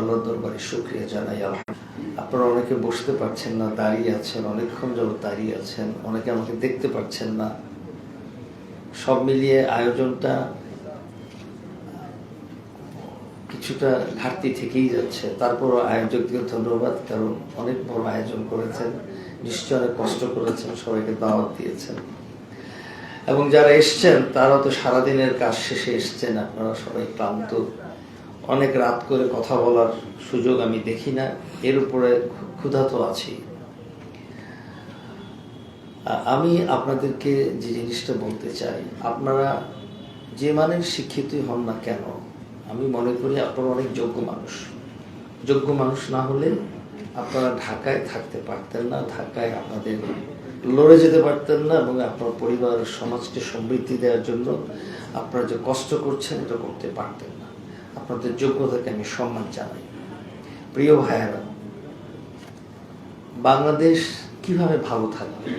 আল্লাহ দরবারে শুক্রিয়া জানাই আপনারা অনেকে বসতে পারছেন না, দাঁড়িয়ে আছেন, অনেকক্ষণ যাবত দাঁড়িয়ে আছেন, অনেকে আমাকে দেখতে পাচ্ছেন না। সব মিলিয়ে আয়োজনটা কিছুটা ঘাটতি থেকেই যাচ্ছে। তারপরও আয়োজককে ধন্যবাদ, কারণ অনেক বড় আয়োজন করেছেন, নিশ্চয় অনেক কষ্ট করেছেন, সবাইকে দাওয়াত দিয়েছেন। এবং যারা এসছেন তারা তো সারাদিনের কাজ শেষে এসছেন, আপনারা সবাই ক্লান্ত। অনেক রাত করে কথা বলার সুযোগ আমি দেখি না। এর উপরে ক্ষুধা তো আছি আমি আপনাদেরকে যে জিনিসটা বলতে চাই, আপনারা যে মানের শিক্ষিতই হন না কেন, আমি মনে করি আপনারা অনেক যোগ্য মানুষ। যোগ্য মানুষ না হলে আপনারা ঢাকায় থাকতে পারতেন না, ঢাকায় আপনাদের লড়ে যেতে পারতেন না এবং আপনার পরিবার, সমাজকে সমৃদ্ধি দেওয়ার জন্য আপনারা যে কষ্ট করছেন, এটা করতে পারতেন না। আপনাদের যোগ্যতাকে আমি সম্মান জানাই। প্রিয় ভাইয়েরা, বাংলাদেশ কীভাবে ভালো থাকবে?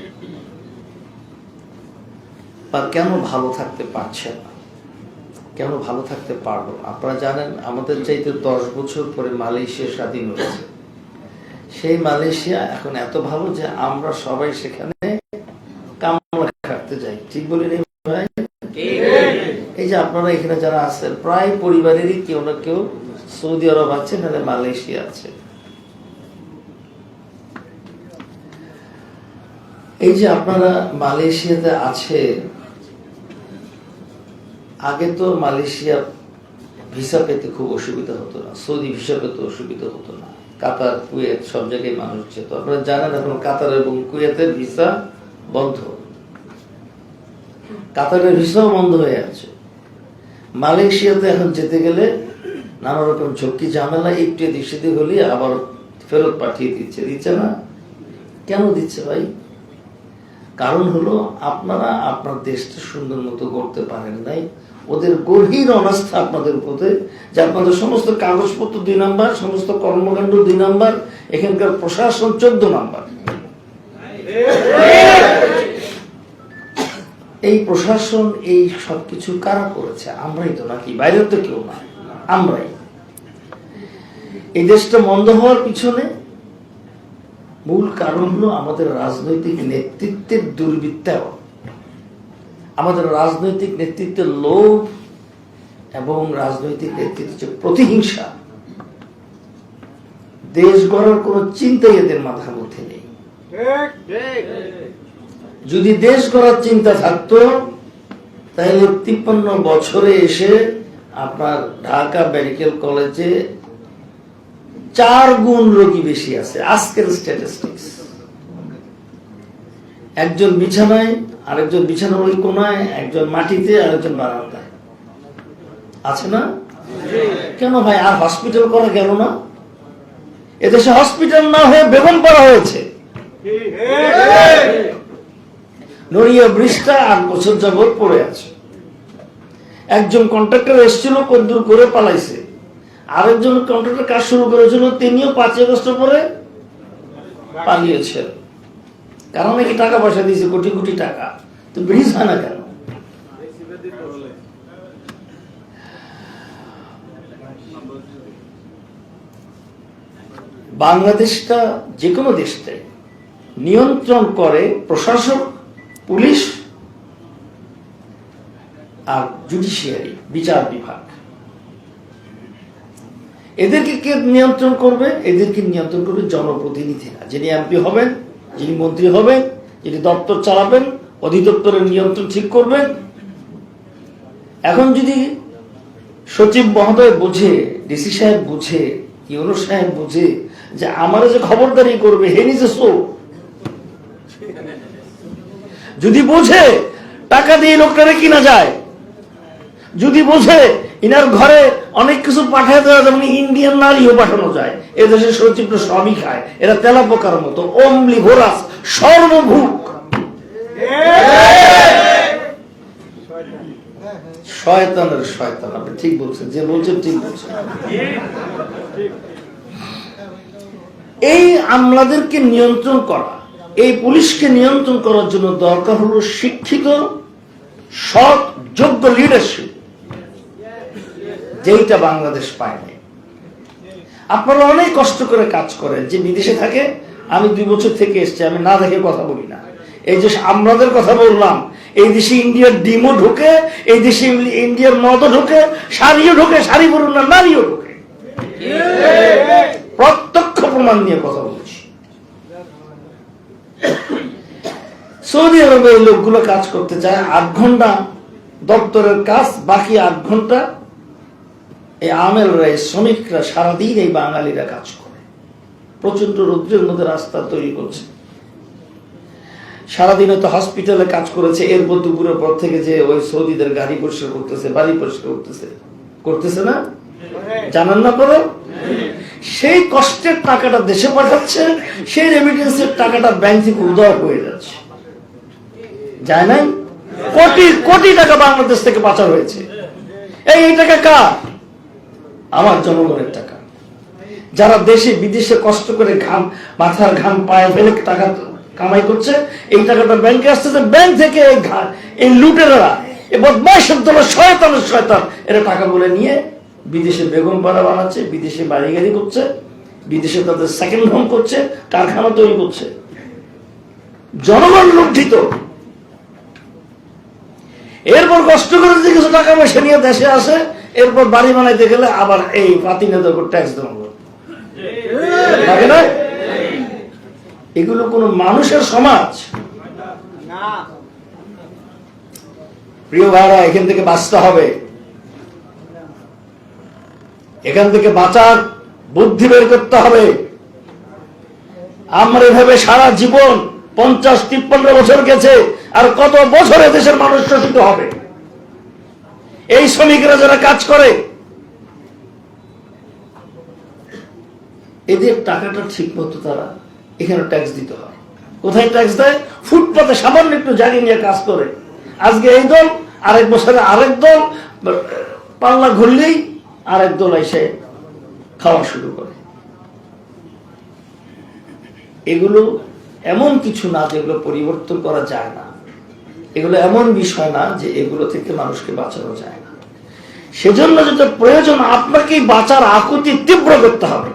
বা কেন ভালো থাকতে পারছে না? কেন ভালো থাকতে পারব? আপনারা জানেন, আমাদের চাইতে দশ বছর পরে মালয়েশিয়া স্বাধীন হয়েছে। সেই মালয়েশিয়া এখন এত ভালো যে আমরা সবাই সেখানে কামড় খাটতে যাই। ঠিক বলি যে আপনারা এখানে যারা আছেন, প্রায় পরিবারেরই কেউ না কেউ সৌদি আরব আছে, নাহলে মালয়েশিয়া আছে। এই যে আপনারা মালয়েশিয়াতে আছে আগে তো মালয়েশিয়া ভিসা পেতে খুব অসুবিধা হতো না, সৌদি ভিসা পেতে অসুবিধা হতো না, কাতার, কুয়েত সব জায়গায় মানুষ যেত। আপনারা জানেন এখন কাতার এবং কুয়েতের ভিসা বন্ধ। কাতারের ভিসাও বন্ধ হয়ে আছে। মালয়েশিয়াতে এখন যেতে গেলে নানা রকম ঝক্কি ঝামেলা, একটু এদিক সেদিক হলে আবার ফেরত পাঠিয়ে দিচ্ছে। দিচ্ছে না? কেন দিচ্ছে ভাই? কারণ হলো আপনারা আপনার দেশটা সুন্দর মতো করতে পারেন নাই। ওদের গভীর অনাস্থা আপনাদের উপরে, যে আপনাদের সমস্ত কাগজপত্র দুই নাম্বার, সমস্ত কর্মকাণ্ড দুই নাম্বার, এখানকার প্রশাসন চোদ্দ নাম্বার। এই প্রশাসন, এই সবকিছু কারা করেছে? আমরাই তো নাকি বাইরেও তো কেউ না। আমরাই। এই দেশটা মন্দ হওয়ার পিছনে মূল কারণ হলো আমাদের রাজনৈতিক নেতৃত্বের দুর্বৃত্তায়ন আমাদের রাজনৈতিক নেতৃত্বের লোভ এবং রাজনৈতিক নেতৃত্বের প্রতিহিংসা, দেশ গড়ার কোন চিন্তাই এদের মাথার মধ্যে নেই। যদি দেশ গড়ার চিন্তা থাকতো, তাহলে তিপ্পান্ন বছরে এসে আপনার ঢাকা মেডিকেল কলেজে চার গুণ রোগী বেশি আছে, আজকের স্ট্যাটিস্টিক্স একজন বিছানায়, আরেকজন বিছানার ওই কোনায়, একজন মাটিতে, আরেকজন বারান্দায়। আছে না? কেন ভাই, আর হসপিটাল করা গেল না? এদেশে হসপিটাল না হয়ে বেগম করা হয়েছে। নড়িয়া ব্রিজটা আট বছর যাবৎ পড়ে আছে। একজন কন্ট্রাক্টর এসেছিল, কদ্দুর করে পালাইছে। আরেকজন কন্ট্রাক্টর কাজ শুরু করেছিল, তিনিও পাঁচ আগস্ট পরে পালিয়েছেন। কারণ নাকি টাকা পয়সা দিয়েছে, কোটি কোটি টাকা। তো ব্রিজ হয় না কেন? বাংলাদেশটা যে কোনো দেশটাই নিয়ন্ত্রণ করে প্রশাসক পুলিশ আর জুডিশিয়ারি বিচার বিভাগ। এদেরকে কে নিয়ন্ত্রণ করবে? এদেরকে নিয়ন্ত্রণ করবে জনপ্রতিনিধিরা। যিনি এমপি হবেন, যিনি মন্ত্রী হবেন, যিনি দপ্তর চালাবেন, অধিদপ্তরের নিয়ন্ত্রণ ঠিক করবেন। এখন যদি সচিব মহোদয় বুঝে, ডিসি সাহেব বুঝে ইউনো সাহেব বুঝে যে আমার যে খবরদারি করবে, হে নিজে সো যদি বোঝে টাকা দিয়ে লোকটারে কিনা যায়, যদি বোঝে ইনার ঘরে অনেক কিছু পাঠায় দেওয়া যেমন ইন্ডিয়ান নারীও পাঠানো যায়, এদেশের সচিব সবই খায়, এরা তেলা পোকার মতো, অমলি, ভোরাস সর্বভূক শয়তানের শয়তান, আপনি ঠিক বলছেন, যে বলছেন ঠিক বলছেন এই আমলাদেরকে নিয়ন্ত্রণ করা এই পুলিশকে নিয়ন্ত্রণ করার জন্য দরকার হলো শিক্ষিত, সৎ, যোগ্য লিডারশিপ যেইটা বাংলাদেশ পায় নাই। আপনারা অনেক কষ্ট করে কাজ করেন, যে বিদেশে থাকে, আমি দুই বছর থেকে এসছি, আমি না দেখে কথা বলি না। এই যে আমরাদের কথা বললাম, এই দেশে ইন্ডিয়ার ডিমও ঢোকে, এই দেশে ইন্ডিয়ার মদও ঢুকে, শাড়িও ঢুকে, শাড়ি বলুন না, নারীও ঢোকে। প্রত্যক্ষ প্রমাণ নিয়ে কথা বলছি। সৌদি আরবে এই লোকগুলো কাজ করতে চায় আট ঘণ্টা, দপ্তরের কাজ বাকি আট ঘণ্টা। এই আমেলরা এই শ্রমিকরা সারাদিন এই বাঙালিরা কাজ করে। প্রচণ্ড রৌদ্রের মধ্যে রাস্তা তৈরি করছে। সারাদিনে তো হসপিটালে কাজ করেছে, এরপর দুপুরের পর থেকে যে ওই সৌদিদের গাড়ি পরিষ্কার করতেছে, বাড়ি পরিষ্কার করতেছে। করতেছে না? জানান না করো সেই কষ্টের টাকাটা দেশে পাঠাচ্ছে, সেই রেমিটেন্সের টাকাটা ব্যাংক থেকে উদয় হয়ে যাচ্ছে। যায় নাই? কোটি কোটি টাকা বাংলাদেশ থেকে পাচার হয়েছে। এই এই টাকা কার? আমার জনগণের টাকা। যারা দেশে, বিদেশে কষ্ট করে ঘাম, মাথার ঘাম, পায়ে ফেলে টাকা কামাই করছে, এই টাকাটা ব্যাংকে আসতেছে। ব্যাংক থেকে এই লুটেরা এই বদমাইশের দল শয়তানের শয়তান। এরা টাকা বলে নিয়ে বিদেশে বেগম পাড়া বানাচ্ছে বিদেশে বাড়ি গাড়ি করছে বিদেশে তাদের সেকেন্ড হোম করছে কারখানা তৈরি করছে। জনগণ লুণ্ঠিত। এরপর কষ্ট করে যদি কিছু টাকা পয়সা নিয়ে দেশে আসে এরপর বাড়ি বানাইতে গেলে আবার এই পাতিনেদের উপর ট্যাক্স দেওয়া না? এগুলো কোন মানুষের সমাজ। প্রিয় ভাইরা এখান থেকে বাঁচতে হবে। এখান থেকে বাঁচার বুদ্ধি বের করতে হবে। আমরা এভাবে সারা জীবন পঞ্চাশ, তিপ্পান্ন বছর গেছে, আর কত বছরে দেশের মানুষ শোষিত হবে? এই শ্রমিকরা যারা কাজ করে, এদের টাকাটা ঠিক মতো তারা এখানে ট্যাক্স দিতে হয়। কোথায় ট্যাক্স দেয়? ফুটপাতে সামান্য একটু জায়গা নিয়ে কাজ করে। আজকে এই দল, আরেক বছরে আরেক দল, পাল্লা ঘুরলেই আরেক দল এসে খাওয়া শুরু করে। এগুলো এমন কিছু না যেগুলো পরিবর্তন করা যায় না। এগুলো এমন বিষয় না যে এগুলো থেকে মানুষকে বাঁচানো যায় না। সেজন্য যেটা প্রয়োজন আপনাকে বাঁচার আকুতি তীব্র করতে হবে।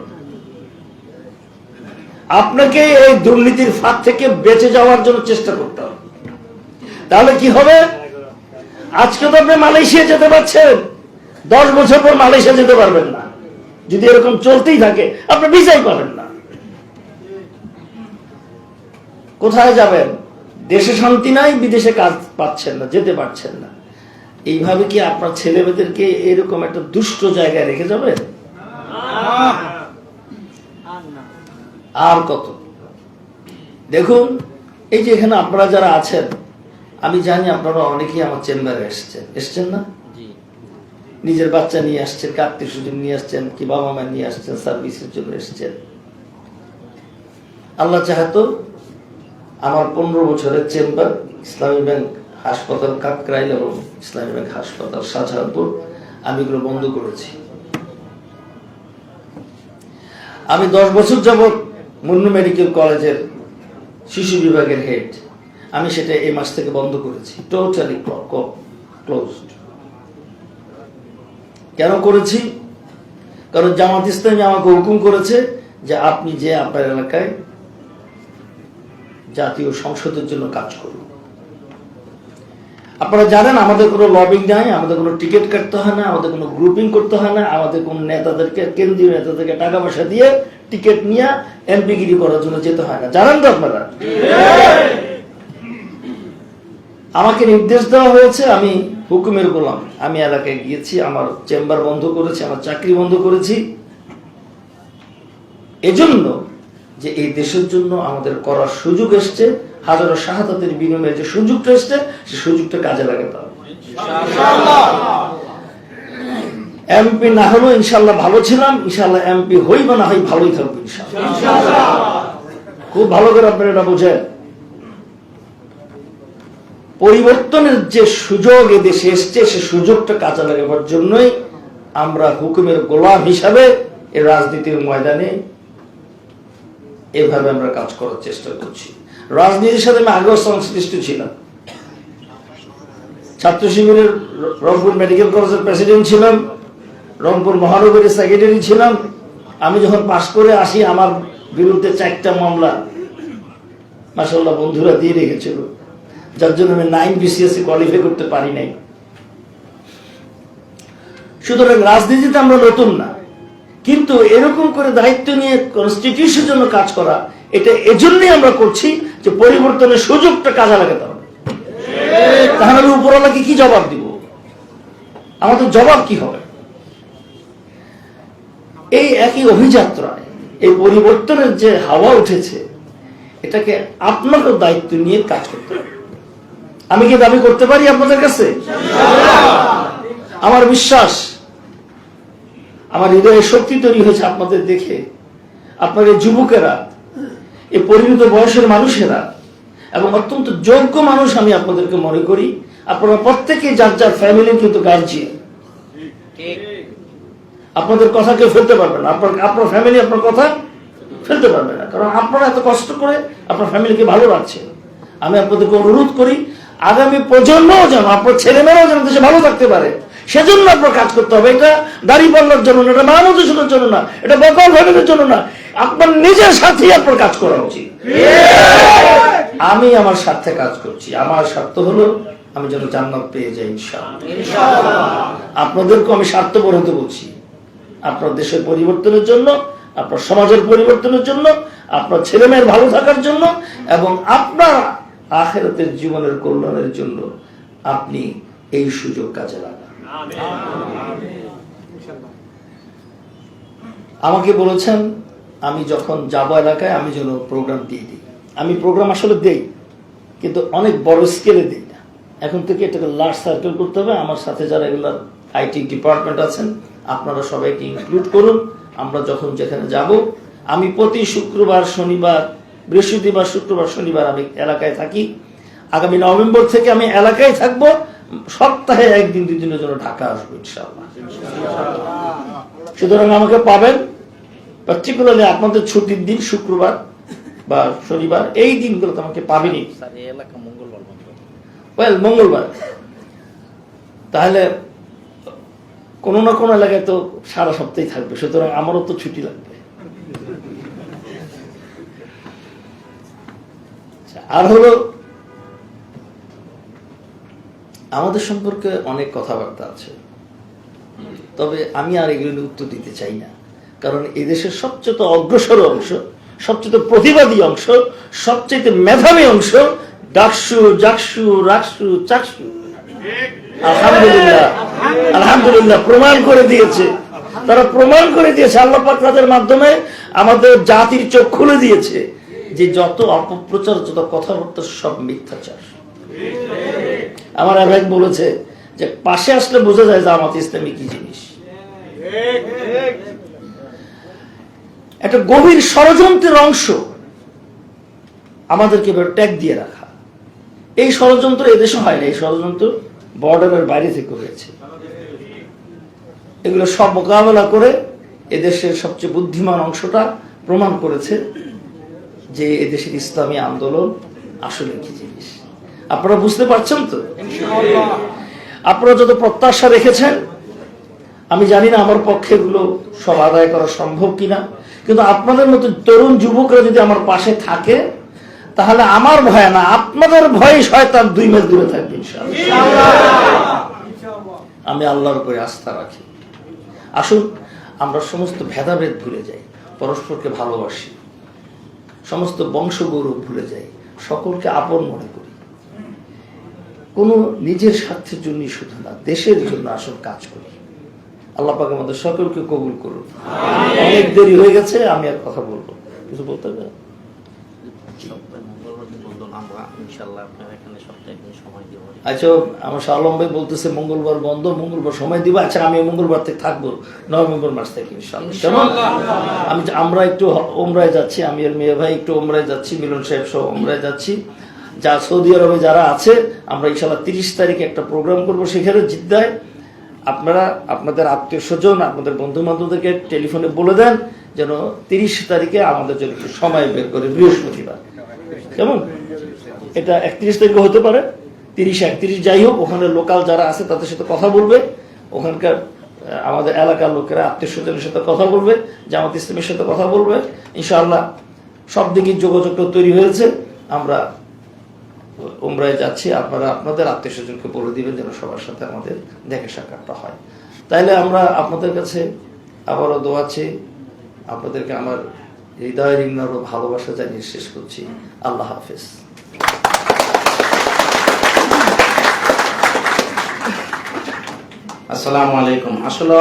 আপনাকে এই দুর্নীতির ফাঁদ থেকে বেঁচে যাওয়ার জন্য চেষ্টা করতে হবে। তাহলে কি হবে? আজকে তো আপনি মালয়েশিয়া যেতে পারছেন। দশ বছর পর মালয়েশিয়া যেতে পারবেন না। যদি এরকম চলতেই থাকে, আপনি ভিসাই পাবেন না। কোথায় যাবেন? দেশে শান্তি নাই, বিদেশে কাজ পাচ্ছেন না, যেতে পারছেন না। এইভাবে কি আপনার ছেলে মেয়েদেরকে এরকম একটা দুষ্ট জায়গায় রেখে যাবেন? আর কত? দেখুন, এই যে এখানে আপনারা যারা আছেন, আমি জানি আপনারা অনেকেই আমার চেম্বারে এসছেন। এসছেন না? নিজের বাচ্চা নিয়ে আসছেন কি আত্মীয় স্বজন নিয়ে আসছেন, কি বাবা মা নিয়ে আসছেন, সার্ভিসের জন্য এসছেন। আল্লাহ চাহাতো আমার পনেরো বছরের চেম্বার, ইসলামী ব্যাংক হাসপাতাল, কাকরাইল এবং ইসলামী ব্যাংক হাসপাতাল শাহজাহানপুর, আমি এগুলো বন্ধ করেছি। আমি দশ বছর যাবৎ মুন্নু মেডিকেল কলেজের শিশু বিভাগের হেড। আমি সেটা এই মাস থেকে বন্ধ করেছি টোটালি ক্লোজড কেন করেছি? কারণ জামাত ইসলামী আমাকে হুকুম করেছে যে আপনি যে আপনার এলাকায় জাতীয় সংসদের জন্য কাজ করুন। আপনারা জানেন আমাদের কোনো লবিং নাই, আমাদের কোনো টিকিট কাটতে হয় না, আমাদের কোনো গ্রুপিং করতে হয় না, আমাদের কোন নেতাদেরকে, কেন্দ্রীয় নেতাদেরকে টাকা পয়সা দিয়ে টিকিট নিয়ে এমপিগিরি করার জন্য যেতে হয় না। জানেন তো আপনারা? আমাকে নির্দেশ দেওয়া হয়েছে আমি হুকুমের গোলাম। আমি এলাকায় গিয়েছি আমার চেম্বার বন্ধ করেছি আমার চাকরি বন্ধ করেছি। এজন্য যে এই দেশের জন্য আমাদের করার সুযোগ এসছে হাজারো শাহাদাতের বিনিময়ে যে সুযোগটা এসছে সে সুযোগটা কাজে লাগাতে হবে। এমপি না হলেও ইনশাল্লাহ ভালো ছিলাম ইনশাল্লাহ এমপি হই বা না হই ভালোই থাকব ইনশাল্লাহ খুব ভালো করে আপনারা এটা বোঝেন। পরিবর্তনের যে সুযোগ এ দেশে এসছে, সে সুযোগটা কাজে লাগাবার জন্যই আমরা হুকুমের গোলাম হিসাবে এই রাজনীতির ময়দানে এভাবে আমরা কাজ করার চেষ্টা করছি। রাজনীতির সাথে আমি আগেও সংশ্লিষ্ট ছিলাম। ছাত্র শিবিরের রংপুর মেডিকেল কলেজের প্রেসিডেন্ট ছিলাম, রংপুর মহানগরের সেক্রেটারি ছিলাম। আমি যখন পাশ করে আসি, আমার বিরুদ্ধে চারটা মামলা মাসাল্লাহ বন্ধুরা দিয়ে রেখেছিল। যার জন্য আমি নাইন বিসিএস কোয়ালিফাই করতে পারি নাই। সুতরাং রাজনীতিতে আমরা নতুন না। কিন্তু এরকম করে দায়িত্ব নিয়ে কনস্টিটিউশনের জন্য কাজ করা, এটা এজন্যই আমরা করছি যে পরিবর্তনের সুযোগটা কাজে লাগাতে হবে। তাহলে আমি উপরওয়ালাকে কি জবাব দিব? আমাদের জবাব কি হবে? এই একই অভিযাত্রায় এই পরিবর্তনের যে হাওয়া উঠেছে, এটাকে আপনারও দায়িত্ব নিয়ে কাজ করতে হবে। আমি কি দাবি করতে পারি আপনাদের কাছে? আমার বিশ্বাস, আমার হৃদয়ে শক্তি তৈরি হয়েছে আপনাদের দেখে। আপনাদের যুবকেরা এ পরিণত বয়সের মানুষেরা এবং অত্যন্ত যোগ্য মানুষ আমি আপনাদেরকে মনে করি। আপনারা প্রত্যেকে যার যার ফ্যামিলির কিন্তু গার্জিয়ান আপনাদের কথা কেউ ফেলতে পারবে না। আপনার আপনার ফ্যামিলি আপনার কথা ফেলতে পারবে না। কারণ আপনারা এত কষ্ট করে আপনার ফ্যামিলিকে ভালো রাখছেন আমি আপনাদেরকে অনুরোধ করি আগামী প্রজন্মও যেন আপনার ছেলেমেয়েরাও যেন দেশে ভালো থাকতে পারে। সেজন্য আপনার কাজ করতে হবে। এটা দাড়ি পাল্লার জন্য না এটা হোসেনের জন্য না এটা বকাল ফ্যামিলির জন্য না। আপনার নিজের সাথেই আপনার কাজ করা উচিত। আমি আমার স্বার্থে কাজ করছি। আমার স্বার্থ হলো আমি যেন জান্নাত পেয়ে যাই আপনাদেরকে আমি স্বার্থপর হতে বলছি। আপনার দেশের পরিবর্তনের জন্য আপনার সমাজের পরিবর্তনের জন্য আপনার ছেলেমেয়ের ভালো থাকার জন্য এবং আপনার আখেরাতের জীবনের কল্যাণের জন্য আপনি এই সুযোগ কাজে লাগান। আমাকে বলেছেন, আমি যখন যাব এলাকায়, আমি যেন প্রোগ্রাম দিয়ে দিই। আমি প্রোগ্রাম আসলে দেই, কিন্তু অনেক বড় স্কেলে দিই না। এখন থেকে এটাকে লার্জ সার্কেল করতে হবে। আমার সাথে যারা এগুলার আইটি ডিপার্টমেন্ট আছেন, আপনারা সবাইকে ইনক্লুড করুন। আমরা যখন যেখানে যাব, আমি প্রতি শুক্রবার, শনিবার বৃহস্পতিবার শুক্রবার শনিবার আমি এলাকায় থাকি। আগামী নভেম্বর থেকে আমি এলাকায় থাকব। সপ্তাহে একদিন দুই দিনের জন্য ঢাকা আসব ইনশাআল্লাহ। সুতরাং আমাকে পাবেন। পার্টিকুলারলি আপনাদের ছুটির দিন শুক্রবার বা শনিবার এই এলাকা মঙ্গলবার বন্ধ। ওয়েল মঙ্গলবার। তাহলে কোনো না কোনো এলাকায় তো সারা সপ্তাহে থাকবে। সুতরাং আমারও তো ছুটি লাগবে। আর হলো, আমাদের সম্পর্কে অনেক কথাবার্তা আছে। তবে আমি আর এগুলো উত্তর দিতে চাই না। কারণ এই দেশের সবচেয়ে অগ্রসর অংশ, সবচেয়ে প্রতিবাদী অংশ, সবচেয়ে মেধাবী অংশ, ডাকসু, জাকসু, রাকসু, চাকসু। আলহামদুলিল্লাহ আলহামদুলিল্লাহ, প্রমাণ করে দিয়েছে। তারা প্রমাণ করে দিয়েছে, আল্লাহ পাক তাদের মাধ্যমে আমাদের জাতির চোখ খুলে দিয়েছে। যে যত অপপ্রচার, যত কথাবার্তা সব মিথ্যাচার। আমার এক বলেছে যে পাশে আসলে বোঝা যায় জামাত ইসলামী কি জিনিস। একটা গভীর ষড়যন্ত্রের অংশ আমাদেরকে ট্যাগ দিয়ে রাখা। এই ষড়যন্ত্র এদেশে হয় না, এই ষড়যন্ত্র বর্ডারের বাইরে থেকে হয়েছে। এগুলো সব মোকাবেলা করে এদেশের সবচেয়ে বুদ্ধিমান অংশটা প্রমাণ করেছে যে এদেশের ইসলামী আন্দোলন আসলে কি জিনিস? আপনারা বুঝতে পারছেন তো? আপনারা যত প্রত্যাশা রেখেছেন আমি জানি না আমার পক্ষে এগুলো সব আদায় করা সম্ভব কিনা কিন্তু আপনাদের মতো তরুণ যুবকরা যদি আমার পাশে থাকে তাহলে আমার ভয় না আপনাদের ভয়ে শয়তান দুই মাস দূরে থাকবে আমি আল্লাহর উপরে আস্থা রাখি। আসুন আমরা সমস্ত ভেদাভেদ ভুলে যাই পরস্পরকে ভালোবাসি। সমস্ত বংশগৌরব ভুলে যাই সকলকে আপন মনে করি। কোনো নিজের স্বার্থের জন্যই শুধু না দেশের জন্য আসল কাজ করি। আল্লাহ পাক আমাদের সকলকে কবুল করুন। অনেক দেরি হয়ে গেছে আমি আর কথা বলব কিছু বলতে হবে? আমরা ইনশাল্লাহ আচ্ছা আমার ভাই বলতেছে মঙ্গলবার বন্ধ মঙ্গলবার সময় দিব? আচ্ছা আমি মঙ্গলবার থেকে থাকব নভেম্বর মাস থেকে কেমন? আমি আমরা একটু ওমরায় যাচ্ছি আমি আর মেয়ে ভাই একটু ওমরায় যাচ্ছি মিলন সাহেব সহ ওমরায় যাচ্ছি। যা সৌদি আরবে যারা আছে আমরা ইনশাল্লাহ তিরিশ তারিখে একটা প্রোগ্রাম করব সেখানে জিদ্দায়। আপনারা আপনাদের আত্মীয় স্বজন আপনাদের বন্ধু বান্ধবদেরকে টেলিফোনে বলে দেন যেন তিরিশ তারিখে আমাদের জন্য একটু সময় বের করে বৃহস্পতিবার। কেমন? এটা একত্রিশ তারিখে হতে পারে, তিরিশ একত্রিশ, যাই হোক, ওখানে লোকাল যারা আছে তাদের সাথে কথা বলবে। ওখানকার আমাদের এলাকার লোকেরা, আত্মীয় স্বজনের সাথে কথা বলবে, জামাত ইসলামের সাথে কথা বলবে। ইনশাআল্লাহ সব দিকে যোগাযোগটা তৈরি হয়েছে। আমরা উমরায় যাচ্ছি, আপনারা আপনাদের আত্মীয় স্বজনকে বলে দিবেন যেন সবার সাথে আমাদের দেখে সাক্ষাৎটা হয়। তাইলে আমরা আপনাদের কাছে আবারও দোয়াচ্ছি, আপনাদেরকে আমার হৃদয় ভালোবাসা জানিয়ে শেষ করছি। আল্লাহ হাফেজ। আসসালামু আলাইকুম। আসলে